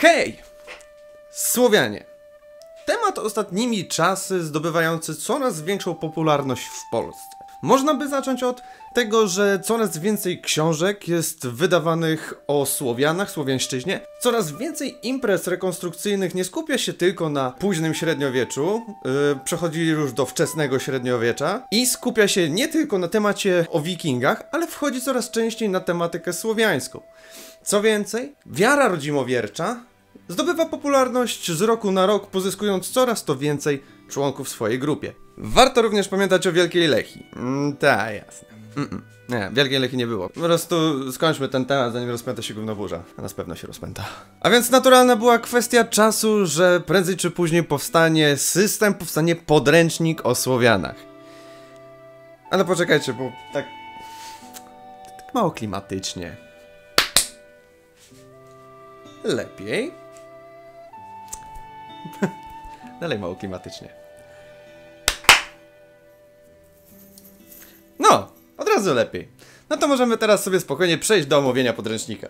Hej! Słowianie. Temat ostatnimi czasy zdobywający coraz większą popularność w Polsce. Można by zacząć od tego, że coraz więcej książek jest wydawanych o Słowianach, Słowiańszczyźnie. Coraz więcej imprez rekonstrukcyjnych nie skupia się tylko na późnym średniowieczu, yy, przechodzi już do wczesnego średniowiecza i skupia się nie tylko na temacie o wikingach, ale wchodzi coraz częściej na tematykę słowiańską. Co więcej, wiara rodzimowiercza zdobywa popularność z roku na rok, pozyskując coraz to więcej członków w swojej grupie. Warto również pamiętać o Wielkiej Lechi. Mm, tak, jasne. Mm-mm. Nie, Wielkiej Lechi nie było. Po prostu skończmy ten temat, zanim rozpęta się gówno burza. A na pewno się rozpęta. A więc naturalna była kwestia czasu, że prędzej czy później powstanie system, powstanie podręcznik o Słowianach. Ale poczekajcie, bo tak... Tak mało klimatycznie. Lepiej. Dalej mało klimatycznie. No, od razu lepiej. No to możemy teraz sobie spokojnie przejść do omówienia podręcznika.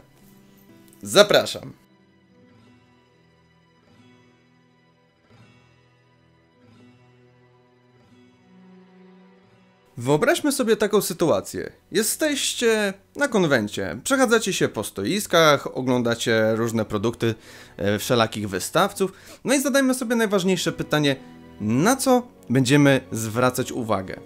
Zapraszam. Wyobraźmy sobie taką sytuację. Jesteście na konwencie, przechadzacie się po stoiskach, oglądacie różne produkty e, wszelakich wystawców, no i zadajmy sobie najważniejsze pytanie, na co będziemy zwracać uwagę?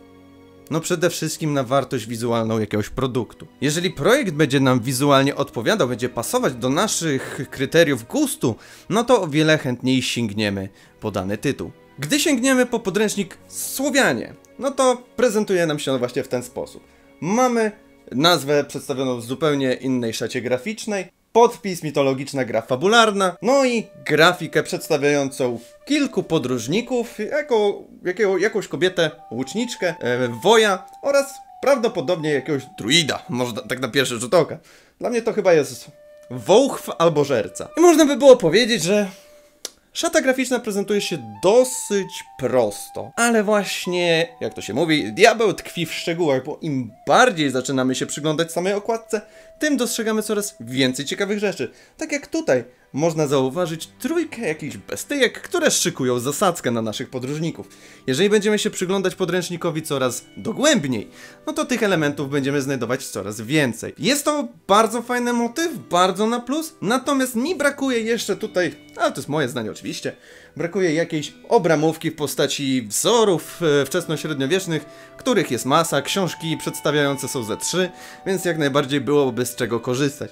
No przede wszystkim na wartość wizualną jakiegoś produktu. Jeżeli projekt będzie nam wizualnie odpowiadał, będzie pasować do naszych kryteriów gustu, no to o wiele chętniej sięgniemy po dany tytuł. Gdy sięgniemy po podręcznik Słowianie, no to prezentuje nam się on właśnie w ten sposób. Mamy nazwę przedstawioną w zupełnie innej szacie graficznej, podpis, mitologiczna gra fabularna, no i grafikę przedstawiającą kilku podróżników, jako, jakiego, jakąś kobietę, łuczniczkę, e, woja oraz prawdopodobnie jakiegoś druida, może tak na pierwszy rzut oka. Dla mnie to chyba jest wołchw albo żerca. I można by było powiedzieć, że Szata graficzna prezentuje się dosyć prosto, ale właśnie, jak to się mówi, diabeł tkwi w szczegółach, bo im bardziej zaczynamy się przyglądać samej okładce, tym dostrzegamy coraz więcej ciekawych rzeczy. Tak jak tutaj można zauważyć trójkę jakichś bestyjek, które szykują zasadzkę na naszych podróżników. Jeżeli będziemy się przyglądać podręcznikowi coraz dogłębniej, no to tych elementów będziemy znajdować coraz więcej. Jest to bardzo fajny motyw, bardzo na plus, natomiast mi brakuje jeszcze tutaj, ale to jest moje zdanie oczywiście, brakuje jakiejś obramówki w postaci wzorów e, wczesnośredniowiecznych, których jest masa, książki przedstawiające są ze trzy, więc jak najbardziej byłoby z czego korzystać.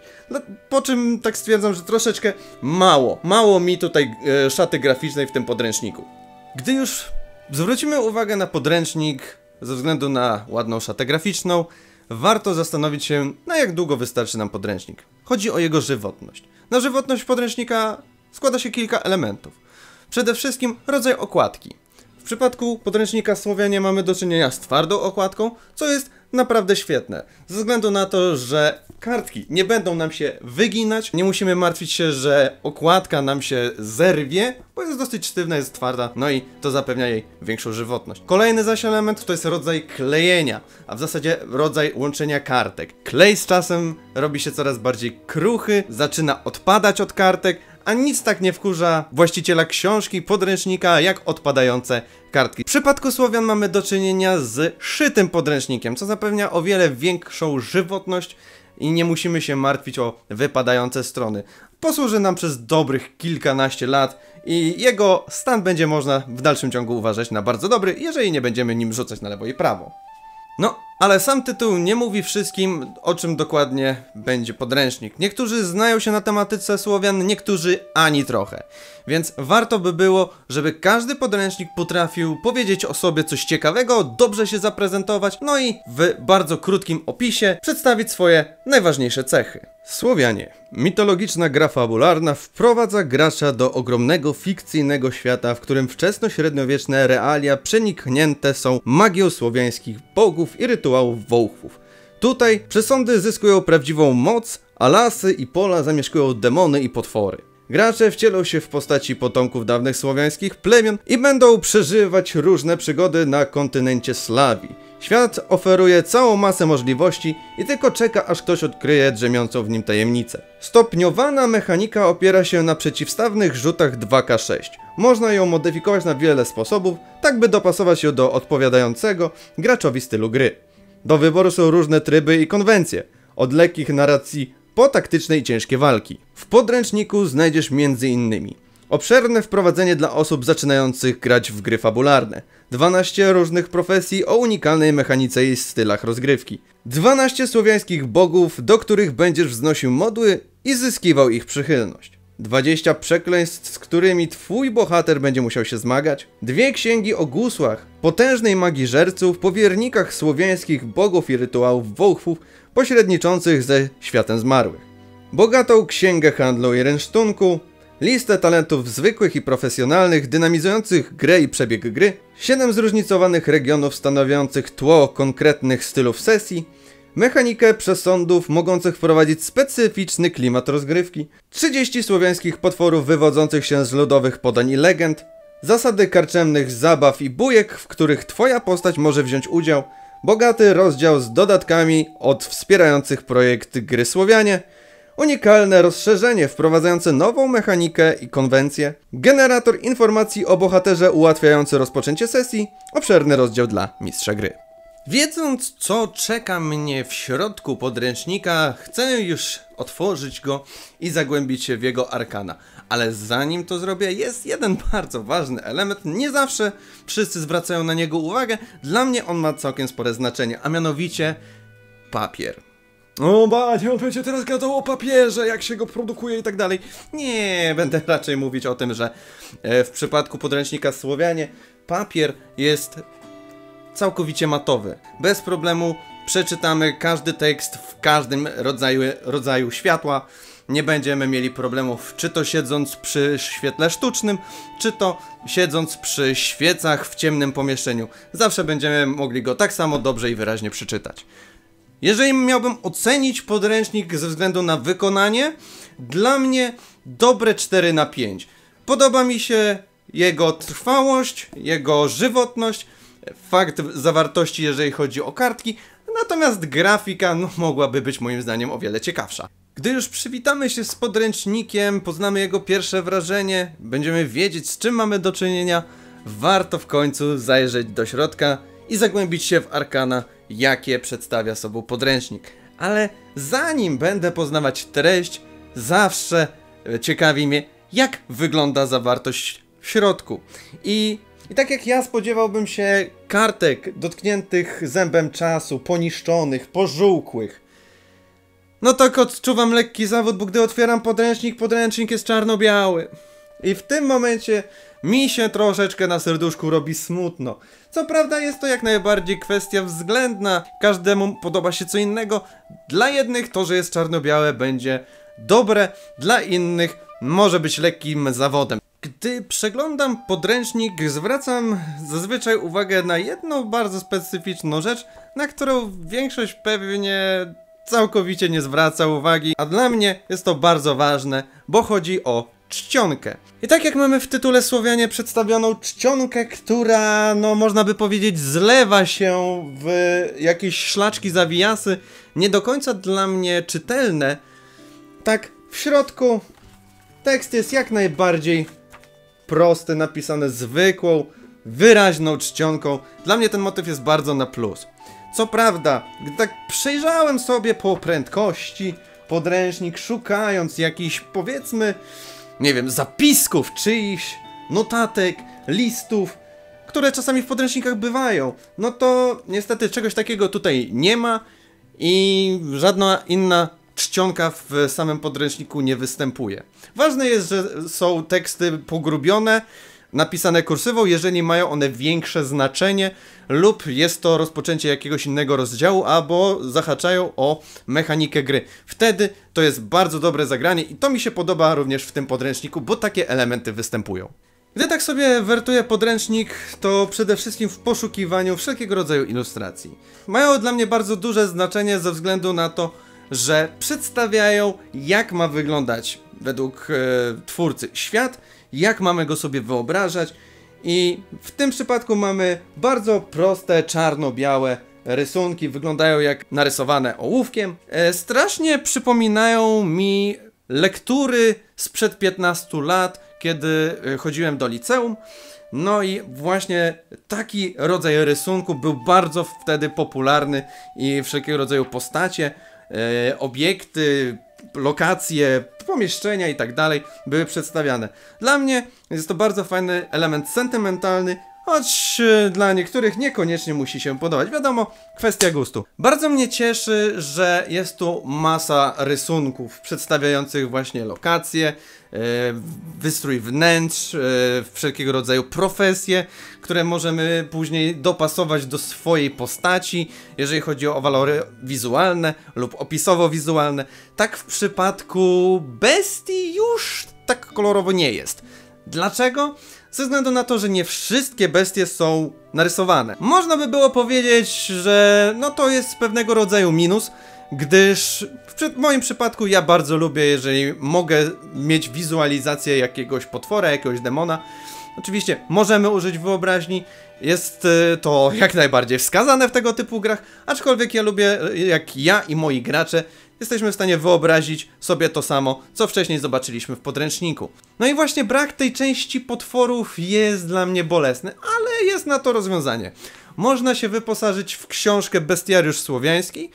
Po czym tak stwierdzam, że troszeczkę mało, mało mi tutaj e, szaty graficznej w tym podręczniku. Gdy już zwrócimy uwagę na podręcznik ze względu na ładną szatę graficzną, warto zastanowić się, na jak długo wystarczy nam podręcznik. Chodzi o jego żywotność. Na żywotność podręcznika składa się kilka elementów. Przede wszystkim rodzaj okładki. W przypadku podręcznika Słowianie mamy do czynienia z twardą okładką, co jest naprawdę świetne. Ze względu na to, że kartki nie będą nam się wyginać, nie musimy martwić się, że okładka nam się zerwie, bo jest dosyć sztywna, jest twarda, no i to zapewnia jej większą żywotność. Kolejny zaś element to jest rodzaj klejenia, a w zasadzie rodzaj łączenia kartek. Klej z czasem robi się coraz bardziej kruchy, zaczyna odpadać od kartek, a nic tak nie wkurza właściciela książki, podręcznika, jak odpadające kartki. W przypadku Słowian mamy do czynienia z szytym podręcznikiem, co zapewnia o wiele większą żywotność i nie musimy się martwić o wypadające strony. Posłuży nam przez dobrych kilkanaście lat i jego stan będzie można w dalszym ciągu uważać na bardzo dobry, jeżeli nie będziemy nim rzucać na lewo i prawo. No, ale sam tytuł nie mówi wszystkim, o czym dokładnie będzie podręcznik. Niektórzy znają się na tematyce Słowian, niektórzy ani trochę. Więc warto by było, żeby każdy podręcznik potrafił powiedzieć o sobie coś ciekawego, dobrze się zaprezentować, no i w bardzo krótkim opisie przedstawić swoje najważniejsze cechy. Słowianie. Mitologiczna gra fabularna wprowadza gracza do ogromnego fikcyjnego świata, w którym wczesno-średniowieczne realia przeniknięte są magią słowiańskich bogów i rytuałów wołchów. Tutaj przesądy zyskują prawdziwą moc, a lasy i pola zamieszkują demony i potwory. Gracze wcielą się w postaci potomków dawnych słowiańskich plemion i będą przeżywać różne przygody na kontynencie Slawii. Świat oferuje całą masę możliwości i tylko czeka aż ktoś odkryje drzemiącą w nim tajemnicę. Stopniowana mechanika opiera się na przeciwstawnych rzutach 2K6. Można ją modyfikować na wiele sposobów, tak by dopasować ją do odpowiadającego graczowi stylu gry. Do wyboru są różne tryby i konwencje, od lekkich narracji po taktyczne i ciężkie walki. W podręczniku znajdziesz m.in. obszerne wprowadzenie dla osób zaczynających grać w gry fabularne, 12 różnych profesji o unikalnej mechanice i stylach rozgrywki, 12 słowiańskich bogów, do których będziesz wznosił modły i zyskiwał ich przychylność. 20 przekleństw, z którymi twój bohater będzie musiał się zmagać, dwie księgi o gusłach, potężnej magii żerców, powiernikach słowiańskich bogów i rytuałów wołchów, pośredniczących ze światem zmarłych. Bogatą księgę handlu i rynsztunku, listę talentów zwykłych i profesjonalnych, dynamizujących grę i przebieg gry, 7 zróżnicowanych regionów stanowiących tło konkretnych stylów sesji, mechanikę przesądów mogących wprowadzić specyficzny klimat rozgrywki, 30 słowiańskich potworów wywodzących się z ludowych podań i legend, zasady karczemnych zabaw i bujek, w których twoja postać może wziąć udział, bogaty rozdział z dodatkami od wspierających projekt gry Słowianie, unikalne rozszerzenie wprowadzające nową mechanikę i konwencję, generator informacji o bohaterze ułatwiający rozpoczęcie sesji, obszerny rozdział dla mistrza gry. Wiedząc, co czeka mnie w środku podręcznika, chcę już otworzyć go i zagłębić się w jego arkana. Ale zanim to zrobię, jest jeden bardzo ważny element. Nie zawsze wszyscy zwracają na niego uwagę. Dla mnie on ma całkiem spore znaczenie, a mianowicie papier. O, Banie, on będzie teraz gadał o papierze, jak się go produkuje i tak dalej. Nie, będę raczej mówić o tym, że e, w przypadku podręcznika Słowianie papier jest całkowicie matowy. Bez problemu przeczytamy każdy tekst w każdym rodzaju, rodzaju światła. Nie będziemy mieli problemów, czy to siedząc przy świetle sztucznym, czy to siedząc przy świecach w ciemnym pomieszczeniu. Zawsze będziemy mogli go tak samo dobrze i wyraźnie przeczytać. Jeżeli miałbym ocenić podręcznik ze względu na wykonanie, dla mnie dobre 4 na 5. Podoba mi się jego trwałość, jego żywotność, fakt zawartości, jeżeli chodzi o kartki, natomiast grafika no, mogłaby być moim zdaniem o wiele ciekawsza. Gdy już przywitamy się z podręcznikiem, poznamy jego pierwsze wrażenie, będziemy wiedzieć z czym mamy do czynienia, warto w końcu zajrzeć do środka i zagłębić się w arkana, jakie przedstawia sobą podręcznik. Ale zanim będę poznawać treść, zawsze ciekawi mnie, jak wygląda zawartość w środku. I i tak jak ja spodziewałbym się kartek dotkniętych zębem czasu, poniszczonych, pożółkłych. No tak odczuwam lekki zawód, bo gdy otwieram podręcznik, podręcznik jest czarno-biały. I w tym momencie mi się troszeczkę na serduszku robi smutno. Co prawda jest to jak najbardziej kwestia względna, każdemu podoba się co innego. Dla jednych to, że jest czarno-białe będzie dobre, dla innych może być lekkim zawodem. Gdy przeglądam podręcznik, zwracam zazwyczaj uwagę na jedną bardzo specyficzną rzecz, na którą większość pewnie całkowicie nie zwraca uwagi, a dla mnie jest to bardzo ważne, bo chodzi o czcionkę. I tak jak mamy w tytule Słowianie przedstawioną czcionkę, która, no można by powiedzieć, zlewa się w jakieś szlaczki, zawijasy, nie do końca dla mnie czytelne, tak w środku tekst jest jak najbardziej prosty, napisane zwykłą, wyraźną czcionką. Dla mnie ten motyw jest bardzo na plus. Co prawda, gdy tak przejrzałem sobie po prędkości podręcznik, szukając jakichś, powiedzmy, nie wiem, zapisków czyichś, notatek, listów, które czasami w podręcznikach bywają, no to niestety czegoś takiego tutaj nie ma i żadna inna czcionka w samym podręczniku nie występuje. Ważne jest, że są teksty pogrubione, napisane kursywą, jeżeli mają one większe znaczenie lub jest to rozpoczęcie jakiegoś innego rozdziału, albo zahaczają o mechanikę gry. Wtedy to jest bardzo dobre zagranie i to mi się podoba również w tym podręczniku, bo takie elementy występują. Gdy tak sobie wertuję podręcznik, to przede wszystkim w poszukiwaniu wszelkiego rodzaju ilustracji. Mają dla mnie bardzo duże znaczenie ze względu na to, że przedstawiają jak ma wyglądać według e, twórcy świat, jak mamy go sobie wyobrażać. I w tym przypadku mamy bardzo proste, czarno-białe rysunki, wyglądają jak narysowane ołówkiem. E, strasznie przypominają mi lektury sprzed 15 lat, kiedy e, chodziłem do liceum. No i właśnie taki rodzaj rysunku był bardzo wtedy popularny i wszelkiego rodzaju postacie, e, obiekty, lokacje, pomieszczenia i tak dalej były przedstawiane. Dla mnie jest to bardzo fajny element sentymentalny, choć e, dla niektórych niekoniecznie musi się podobać. Wiadomo, kwestia gustu. Bardzo mnie cieszy, że jest tu masa rysunków przedstawiających właśnie lokacje, e, wystrój wnętrz, e, wszelkiego rodzaju profesje, które możemy później dopasować do swojej postaci, jeżeli chodzi o walory wizualne lub opisowo-wizualne. Tak w przypadku bestii już tak kolorowo nie jest. Dlaczego? ze względu na to, że nie wszystkie bestie są narysowane. Można by było powiedzieć, że no to jest pewnego rodzaju minus, gdyż w moim przypadku ja bardzo lubię, jeżeli mogę mieć wizualizację jakiegoś potwora, jakiegoś demona. Oczywiście możemy użyć wyobraźni, jest y, to jak najbardziej wskazane w tego typu grach, aczkolwiek ja lubię, y, jak ja i moi gracze, jesteśmy w stanie wyobrazić sobie to samo, co wcześniej zobaczyliśmy w podręczniku. No i właśnie brak tej części potworów jest dla mnie bolesny, ale jest na to rozwiązanie. Można się wyposażyć w książkę Bestiariusz Słowiański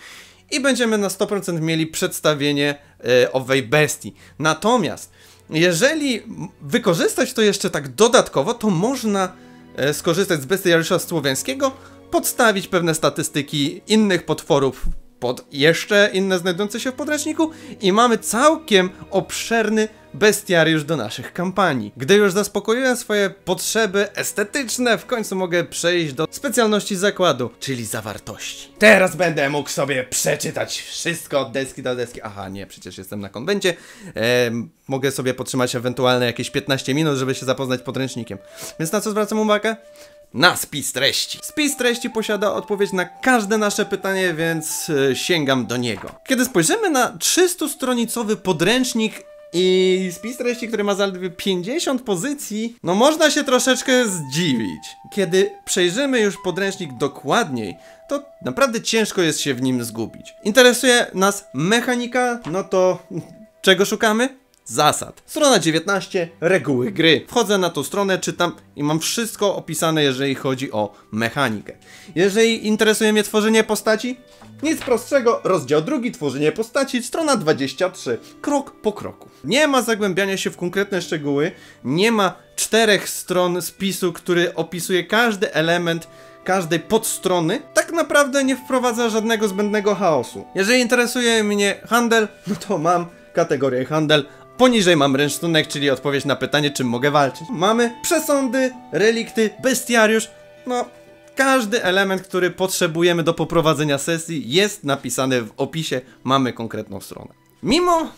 i będziemy na 100% mieli przedstawienie e, owej bestii. Natomiast jeżeli wykorzystać to jeszcze tak dodatkowo, to można e, skorzystać z Bestiariusza Słowiańskiego, podstawić pewne statystyki innych potworów pod jeszcze inne znajdujące się w podręczniku i mamy całkiem obszerny bestiariusz do naszych kampanii. Gdy już zaspokoiłem swoje potrzeby estetyczne, w końcu mogę przejść do specjalności zakładu, czyli zawartości. Teraz będę mógł sobie przeczytać wszystko od deski do deski. Aha, nie, przecież jestem na konwencie. Ehm, mogę sobie potrzymać ewentualne jakieś 15 minut, żeby się zapoznać podręcznikiem. Więc na co zwracam uwagę? Na spis treści. Spis treści posiada odpowiedź na każde nasze pytanie, więc e, sięgam do niego. Kiedy spojrzymy na 300-stronicowy podręcznik i spis treści, który ma zaledwie 50 pozycji, no można się troszeczkę zdziwić. Kiedy przejrzymy już podręcznik dokładniej, to naprawdę ciężko jest się w nim zgubić. Interesuje nas mechanika, no to czego szukamy? Zasad. Strona 19, reguły gry. Wchodzę na tą stronę, czytam i mam wszystko opisane, jeżeli chodzi o mechanikę. Jeżeli interesuje mnie tworzenie postaci, nic prostszego, rozdział drugi, tworzenie postaci, strona 23, krok po kroku. Nie ma zagłębiania się w konkretne szczegóły, nie ma czterech stron spisu, który opisuje każdy element każdej podstrony, tak naprawdę nie wprowadza żadnego zbędnego chaosu. Jeżeli interesuje mnie handel, no to mam kategorię handel, Poniżej mam rynsztunek, czyli odpowiedź na pytanie, czym mogę walczyć. Mamy przesądy, relikty, bestiariusz, no każdy element, który potrzebujemy do poprowadzenia sesji jest napisany w opisie, mamy konkretną stronę. Mimo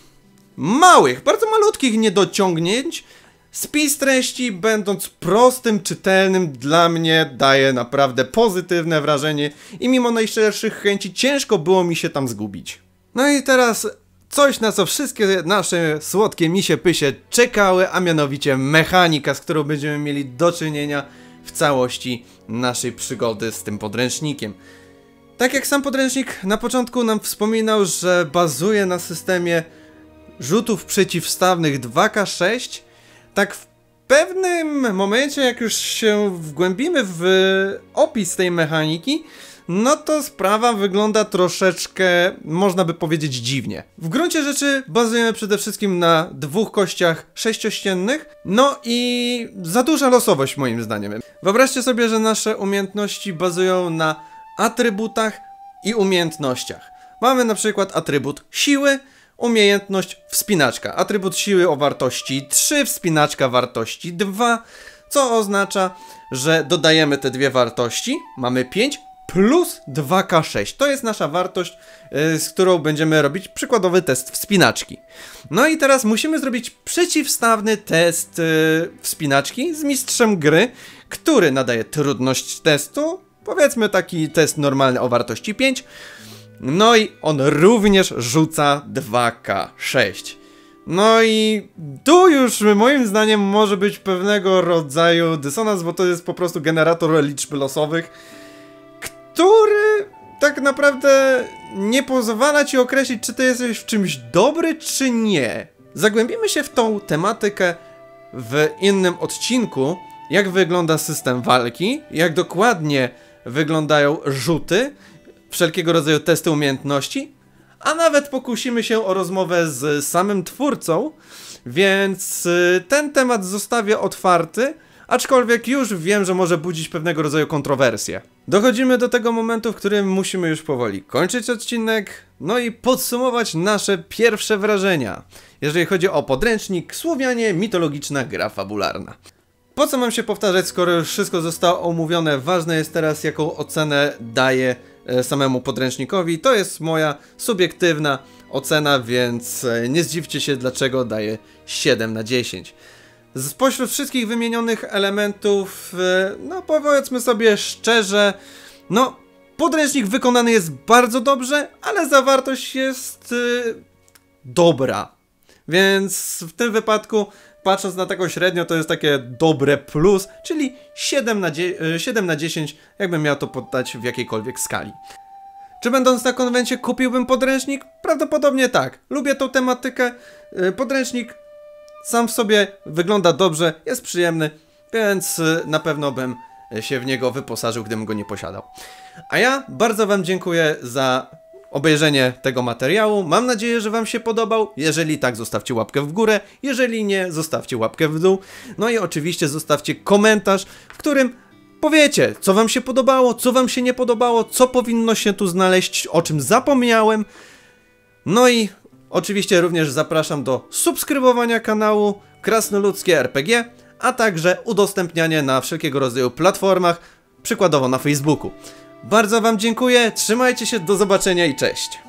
małych, bardzo malutkich niedociągnięć, spis treści, będąc prostym, czytelnym, dla mnie daje naprawdę pozytywne wrażenie i mimo najszczerszych chęci ciężko było mi się tam zgubić. No i teraz Coś, na co wszystkie nasze słodkie misie pysie czekały, a mianowicie mechanika, z którą będziemy mieli do czynienia w całości naszej przygody z tym podręcznikiem. Tak jak sam podręcznik na początku nam wspominał, że bazuje na systemie rzutów przeciwstawnych 2K6, tak w pewnym momencie, jak już się wgłębimy w opis tej mechaniki, no to sprawa wygląda troszeczkę, można by powiedzieć, dziwnie. W gruncie rzeczy bazujemy przede wszystkim na dwóch kościach sześciościennych, no i za duża losowość moim zdaniem. Wyobraźcie sobie, że nasze umiejętności bazują na atrybutach i umiejętnościach. Mamy na przykład atrybut siły, umiejętność wspinaczka. Atrybut siły o wartości 3, wspinaczka wartości 2, co oznacza, że dodajemy te dwie wartości, mamy 5, plus 2K6. To jest nasza wartość, yy, z którą będziemy robić przykładowy test wspinaczki. No i teraz musimy zrobić przeciwstawny test yy, wspinaczki z mistrzem gry, który nadaje trudność testu, powiedzmy taki test normalny o wartości 5. No i on również rzuca 2K6. No i tu już moim zdaniem może być pewnego rodzaju dysonans, bo to jest po prostu generator liczb losowych, który tak naprawdę nie pozwala ci określić, czy ty jesteś w czymś dobry, czy nie. Zagłębimy się w tą tematykę w innym odcinku, jak wygląda system walki, jak dokładnie wyglądają rzuty, wszelkiego rodzaju testy umiejętności, a nawet pokusimy się o rozmowę z samym twórcą, więc y, ten temat zostawię otwarty, aczkolwiek już wiem, że może budzić pewnego rodzaju kontrowersje. Dochodzimy do tego momentu, w którym musimy już powoli kończyć odcinek, no i podsumować nasze pierwsze wrażenia, jeżeli chodzi o podręcznik Słowianie mitologiczna gra fabularna. Po co mam się powtarzać, skoro już wszystko zostało omówione? Ważne jest teraz, jaką ocenę daję e, samemu podręcznikowi. To jest moja subiektywna ocena, więc e, nie zdziwcie się, dlaczego daję 7 na 10. Spośród wszystkich wymienionych elementów, e, no powiedzmy sobie szczerze, no podręcznik wykonany jest bardzo dobrze, ale zawartość jest dobra. Więc w tym wypadku patrząc na taką średnią, to jest takie dobre plus, czyli 7 na, 7 na 10, jakbym miał to poddać w jakiejkolwiek skali. Czy będąc na konwencie kupiłbym podręcznik? Prawdopodobnie tak. Lubię tą tematykę. Y, podręcznik sam w sobie wygląda dobrze, jest przyjemny, więc y, na pewno bym się w niego wyposażył, gdybym go nie posiadał. A ja bardzo Wam dziękuję za obejrzenie tego materiału. Mam nadzieję, że Wam się podobał. Jeżeli tak, zostawcie łapkę w górę. Jeżeli nie, zostawcie łapkę w dół. No i oczywiście zostawcie komentarz, w którym powiecie, co Wam się podobało, co Wam się nie podobało, co powinno się tu znaleźć, o czym zapomniałem. No i oczywiście również zapraszam do subskrybowania kanału Krasnoludzkie RPG, a także udostępniania na wszelkiego rodzaju platformach, przykładowo na Facebooku. Bardzo Wam dziękuję, trzymajcie się, do zobaczenia i cześć.